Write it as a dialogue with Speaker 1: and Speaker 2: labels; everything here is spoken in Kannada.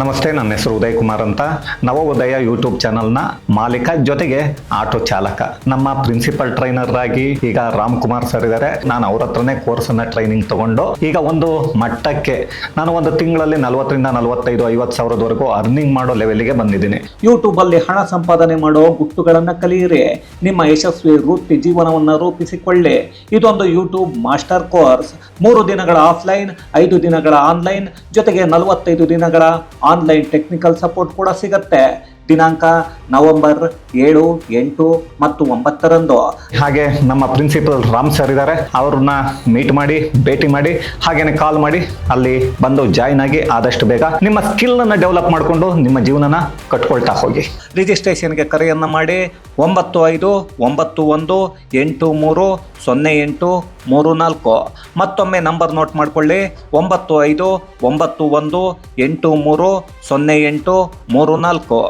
Speaker 1: ನಮಸ್ತೆ, ನನ್ನ ಹೆಸರು ಉದಯ್ ಕುಮಾರ್ ಅಂತ. ನವೋದಯ ಯೂಟ್ಯೂಬ್ ಚಾನಲ್ನ ಮಾಲೀಕ ಜೊತೆಗೆ ಆಟೋ ಚಾಲಕ. ನಮ್ಮ ಪ್ರಿನ್ಸಿಪಲ್ ಟ್ರೈನರ್ ಆಗಿ ಈಗ ರಾಮ್ ಕುಮಾರ್ ಸರ್ ಇದ್ದಾರೆ ನಾನು ಅವ್ರ ಹತ್ರನೇ ಕೋರ್ಸ್ ಅನ್ನ ಟ್ರೈನಿಂಗ್ ತಗೊಂಡು, ಈಗ ಒಂದು ಮಟ್ಟಕ್ಕೆ ನಾನು ಒಂದು ತಿಂಗಳಲ್ಲಿ ನಲವತ್ತರಿಂದ ನಲವತ್ತೈದು, ಐವತ್ತು ಸಾವಿರದವರೆಗೂ ಅರ್ನಿಂಗ್ ಮಾಡೋ ಲೆವೆಲ್ಗೆ ಬಂದಿದ್ದೀನಿ.
Speaker 2: ಯೂಟ್ಯೂಬ್ ಅಲ್ಲಿ ಹಣ ಸಂಪಾದನೆ ಮಾಡೋ ಗುಟ್ಟುಗಳನ್ನ ಕಲಿಯಿರಿ. ನಿಮ್ಮ ಯಶಸ್ವಿ ವೃತ್ತಿ ಜೀವನವನ್ನ ರೂಪಿಸಿಕೊಳ್ಳಿ. ಇದೊಂದು ಯೂಟ್ಯೂಬ್ ಮಾಸ್ಟರ್ ಕೋರ್ಸ್. ಮೂರು ದಿನಗಳ ಆಫ್ಲೈನ್, ಐದು ದಿನಗಳ ಆನ್ಲೈನ್, ಜೊತೆಗೆ ನಲವತ್ತೈದು ದಿನಗಳ ಆನ್ಲೈನ್ ಟೆಕ್ನಿಕಲ್ ಸಪೋರ್ಟ್ ಕೂಡ ಸಿಗತ್ತೆ ದಿನಾಂಕ ನವೆಂಬರ್ ಏಳು ಎಂಟು ಮತ್ತು ಒಂಬತ್ತರಂದು.
Speaker 1: ಹಾಗೆ ನಮ್ಮ ಪ್ರಿನ್ಸಿಪಲ್ ರಾಮ್ ಸರ್ ಇದ್ದಾರೆ. ಅವ್ರನ್ನ ಮೀಟ್ ಮಾಡಿ ಭೇಟಿ ಮಾಡಿ ಹಾಗೇನೆ ಕಾಲ್ ಮಾಡಿ ಅಲ್ಲಿ ಬಂದು ಜಾಯ್ನ್ ಆಗಿ ಆದಷ್ಟು ಬೇಗ ನಿಮ್ಮ ಸ್ಕಿಲ್ ಅನ್ನ ಡೆವಲಪ್ ಮಾಡಿಕೊಂಡು ನಿಮ್ಮ ಜೀವನನ ಕಟ್ಕೊಳ್ತಾ ಹೋಗಿ.
Speaker 2: ರಿಜಿಸ್ಟ್ರೇಷನ್ಗೆ ಕರೆಯನ್ನ ಮಾಡಿ ಒಂಬತ್ತು ಐದು ಒಂಬತ್ತು ಒಂದು ಎಂಟು ಮೂರು ಸೊನ್ನೆ ಎಂಟು ಮೂರು ನಾಲ್ಕು. ಮತ್ತೊಮ್ಮೆ ನಂಬರ್ ನೋಟ್ ಮಾಡಿಕೊಳ್ಳಿ. ಒಂಬತ್ತು ಐದು ಒಂಬತ್ತು ಒಂದು ಎಂಟು ಮೂರು ಸೊನ್ನೆ ಎಂಟು ಮೂರು ನಾಲ್ಕು.